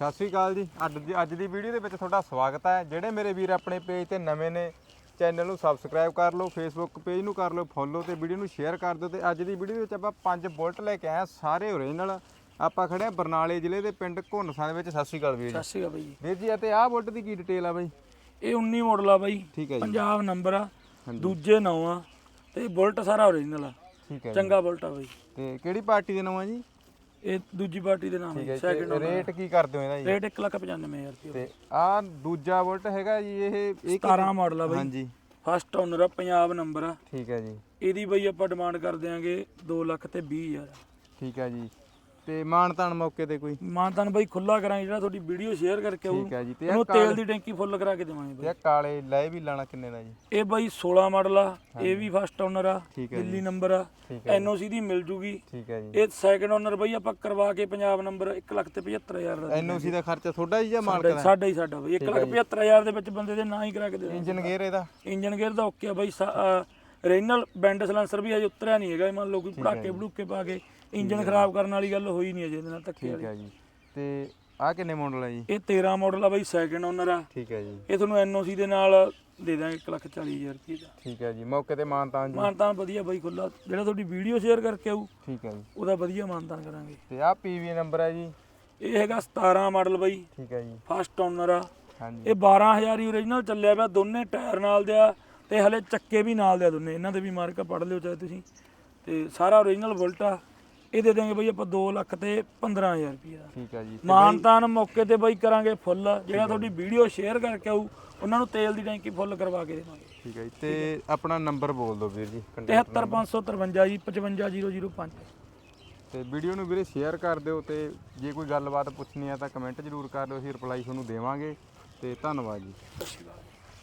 ਸਤਿ ਸ਼੍ਰੀ ਅਕਾਲ ਜੀ। ਅੱਜ ਦੀ ਅੱਜ ਦੀ ਵੀਡੀਓ ਦੇ ਵਿੱਚ ਤੁਹਾਡਾ ਸਵਾਗਤ ਹੈ। ਜਿਹੜੇ ਮੇਰੇ ਵੀਰ ਆਪਣੇ ਪੇਜ ਤੇ ਨਵੇਂ ਨੇ ਚੈਨਲ ਨੂੰ ਸਬਸਕ੍ਰਾਈਬ ਕਰ ਲਓ ਫੇਸਬੁੱਕ ਪੇਜ ਨੂੰ ਕਰ ਲਓ ਫੋਲੋ ਤੇ ਵੀਡੀਓ ਨੂੰ ਸ਼ੇਅਰ ਕਰ ਦਿਓ ਤੇ ਅੱਜ ਦੀ ਵੀਡੀਓ ਵਿੱਚ ਆਪਾਂ ਪੰਜ ਬੁਲਟ ਲੈ ਕੇ ਆਏ ਹਾਂ ਸਾਰੇ ਓਰੀਜਨਲ ਆਪਾਂ ਖੜੇ ਹਾਂ ਬਰਨਾਲੇ ਜ਼ਿਲ੍ਹੇ ਦੇ ਪਿੰਡ ਘੁੰਨਸਾਂ ਦੇ ਵਿੱਚ। ਸਤਿ ਸ਼੍ਰੀ ਅਕਾਲ ਵੀਰ ਜੀ। ਸਤਿ ਸ਼੍ਰੀ ਅਕਾਲ ਬਾਈ ਜੀ। ਵੀਰ ਜੀ ਅਤੇ ਆਹ ਬੁਲਟ ਦੀ ਕੀ ਡਿਟੇਲ ਆ ਬਾਈ? ਇਹ 19 ਮਾਡਲ ਆ ਬਾਈ। ਠੀਕ ਹੈ ਜੀ। ਪੰਜਾਬ ਨੰਬਰ ਆ। ਦੂਜੇ ਨਾਂ ਆ ਤੇ ਬੁਲਟ ਸਾਰਾ ਓਰੀਜਨਲ ਆ। ਠੀਕ ਹੈ ਜੀ। ਚੰਗਾ ਬੁਲਟ ਆ ਬਾਈ। ਤੇ ਕਿਹੜੀ ਪਾਰਟੀ ਦੇ ਨਾਮ ਆ ਜੀ? ਇਹ ਦੂਜੀ ਪਾਰਟੀ ਦੇ ਨਾਮ ਠੀਕ ਹੈ ਹੈ ਸੈਕਿੰਡ ਰੇਟ ਕੀ ਕਰਦੇ ਹੋ ਇਹਦਾ ਜੀ? ਰੇਟ 1,95,000 ਰੁਪਏ ਤੇ ਆਹ ਦੂਜਾ ਬੁਲਟ ਹੈਗਾ ਜੀ ਇਹ ਇਹ 17 ਮਾਡਲ ਆ ਬਾਈ। ਹਾਂਜੀ। ਫਸਟ ਓਨਰ ਆ ਪੰਜਾਬ ਨੰਬਰ ਆ। ਠੀਕ ਹੈ ਜੀ। ਇਹਦੀ ਬਾਈ ਆਪਾਂ ਡਿਮਾਂਡ ਕਰ ਦਿਆਂਗੇ 2 ਲੱਖ ਤੇ 20 ਹਜ਼ਾਰ। ਠੀਕ ਹੈ ਜੀ। ਤੇ ਮਾਨਤਾਨ ਮੌਕੇ ਤੇ ਕੋਈ? ਮਾਨਤਾਨ ਬਾਈ ਖੁੱਲਾ ਕਰਾਂਗੇ ਜਿਹੜਾ ਤੁਹਾਡੀ ਵੀਡੀਓ ਸ਼ੇਅਰ ਕਰਕੇ ਆਊ ਠੀਕ ਹੈ ਜੀ ਤੇ ਉਹਨੂੰ ਤੇਲ ਦੀ ਟੈਂਕੀ ਫੁੱਲ ਕਰਾ ਕੇ ਦੇਵਾਂਗੇ ਬਾਈ। ਇਹ ਕਾਲੇ ਲੈ ਵੀ ਲਾਣਾ ਕਿੰਨੇ ਦਾ ਜੀ? ਇਹ ਬਾਈ 16 ਮਾਡਲ ਆ ਇਹ ਵੀ ਫਸਟ ਓਨਰ ਆ ਠੀਕ ਹੈ ਜੀ। ਦਿੱਲੀ ਨੰਬਰ ਆ ਠੀਕ ਹੈ ਐਨਓਸੀ ਦੀ ਮਿਲ ਜੂਗੀ। ਠੀਕ ਹੈ ਜੀ। ਇਹ ਸੈਕਿੰਡ ਓਨਰ ਬਈ ਆਪਾਂ ਕਰਵਾ ਕੇ ਪੰਜਾਬ ਨੰਬਰ 1 ਲੱਖ ਤੇ 75000 ਦਾ ਐਨਓਸੀ ਦਾ ਖਰਚਾ ਤੁਹਾਡਾ ਜੀ ਜਾਂ ਮਾਲਕ ਦਾ? ਸਾਡਾ ਹੀ ਸਾਡਾ ਬਈ। 1 ਲੱਖ 75000 ਦੇ ਵਿੱਚ ਬੰਦੇ ਦੇ ਨਾਂ ਹੀ ਕਰਾ ਕੇ ਦੇ ਇੰਜਨ ਗੇਅਰ ਇਹਦਾ? ਇੰਜਨ ਗੇਅਰ ਦਾ ਓਕੇ ਆ ਬਈ ਰੇਨਲ ਬੈਂਡ ਸਲੈਂਸਰ ਵੀ ਹਜੇ ਉਤਰਿਆ ਨਹੀਂ ਹੈਗਾ ਇਹ ਮੰਨ ਲਓ ਕੋਈ ਪੜਾਕੇ ਬੜੂਕੇ ਪਾ ਕੇ ਇੰਜਨ ਖਰਾਬ ਕਰਨ ਵਾਲੀ ਗੱਲ ਹੋਈ ਨਹੀਂ ਅਜੇ ਇਹਦੇ ਨਾਲ ਧੱਕੇ ਠੀਕ ਵਾਲੀ। ਹੈ ਜੀ। ਤੇ ਆਹ ਕਿੰਨੇ ਮਾਡਲ ਹੈ ਜੀ? ਇਹ 13 ਮਾਡਲ ਆ ਬਈ ਸੈਕਿੰਡ ਓਨਰ ਆ। ਠੀਕ ਹੈ ਜੀ। ਇਹ ਤੁਹਾਨੂੰ ਐਨਓਸੀ ਦੇ ਨਾਲ ਦੇ ਦਾਂਗੇ 1 ਲੱਖ 40000 ਰੁਪਏ ਦਾ। ਠੀਕ ਹੈ ਜੀ। ਮੌਕੇ ਤੇ ਮਾਨਤਾਨ ਜੀ। ਮਾਨਤਾਨ ਵਧੀਆ ਬਈ ਖੁੱਲਾ ਜਿਹੜਾ ਤੁਹਾਡੀ ਵੀਡੀਓ ਸ਼ੇਅਰ ਕਰਕੇ ਆਊ ਠੀਕ ਹੈ ਜੀ। ਉਹਦਾ ਵਧੀਆ ਮਾਨਤਾਨ ਕਰਾਂਗੇ। ਤੇ ਆਹ ਪੀਵੀ ਨੰਬਰ ਹੈ ਜੀ। ਇਹ ਹੈਗਾ 17 ਮਾਡਲ ਬਈ। ਠੀਕ ਹੈ ਜੀ। ਫਸਟ ਓਨਰ ਆ। ਹਾਂਜੀ। ਇਹ 12000 ਹੀ ਓਰੀਜਨਲ ਚੱਲਿਆ ਪਿਆ ਦੋਨੇ ਟਾਇਰ ਨਾਲ ਦੇ ਆ। ਤੇ ਹਲੇ ਚੱਕੇ ਵੀ ਨਾਲ ਦੇ ਆ। ਦੋਨੇ ਇਹਨਾਂ ਦੇ ਵੀ ਮਾਰਕਾ ਪੜ ਲਿਓ ਚਾਹੇ ਤੁਸੀਂ। ਤੇ ਸਾਰਾ ਓਰੀਜਨਲ ਬੁਲਟ ਆ। ਇਹ ਦੇ ਦੇਂਗੇ ਬਈ ਆਪਾਂ 2 ਲੱਖ ਤੇ 15000 ਰੁਪਏ ਦਾ ਠੀਕ ਹੈ ਜੀ। ਮਾਨਤਾਨ ਮੌਕੇ ਤੇ ਬਈ ਕਰਾਂਗੇ ਫੁੱਲ। ਜਿਹੜਾ ਤੁਹਾਡੀ ਵੀਡੀਓ ਸ਼ੇਅਰ ਕਰਕੇ ਆਊ ਉਹਨਾਂ ਨੂੰ ਤੇਲ ਦੀ ਟੈਂਕੀ ਫੁੱਲ ਕਰਵਾ ਕੇ ਦੇਵਾਂਗੇ। ਠੀਕ ਹੈ ਜੀ। ਤੇ ਆਪਣਾ ਨੰਬਰ ਬੋਲ ਦਿਓ ਵੀਰ ਜੀ 73553 ਜੀ 55005 ਤੇ ਵੀਡੀਓ ਨੂੰ ਵੀਰੇ ਸ਼ੇਅਰ ਕਰ ਦਿਓ ਤੇ ਜੇ ਕੋਈ ਗੱਲਬਾਤ ਪੁੱਛਣੀ ਆ ਤਾਂ ਕਮੈਂਟ ਜ਼ਰੂਰ ਕਰ ਦਿਓ ਅਸੀਂ ਰਿਪਲਾਈ ਤੁਹਾਨੂੰ ਦੇਵਾਂਗੇ। ਤੇ ਧੰਨਵਾਦ ਜੀ। ਸਤਿ ਸ਼੍ਰੀ ਅਕਾਲ।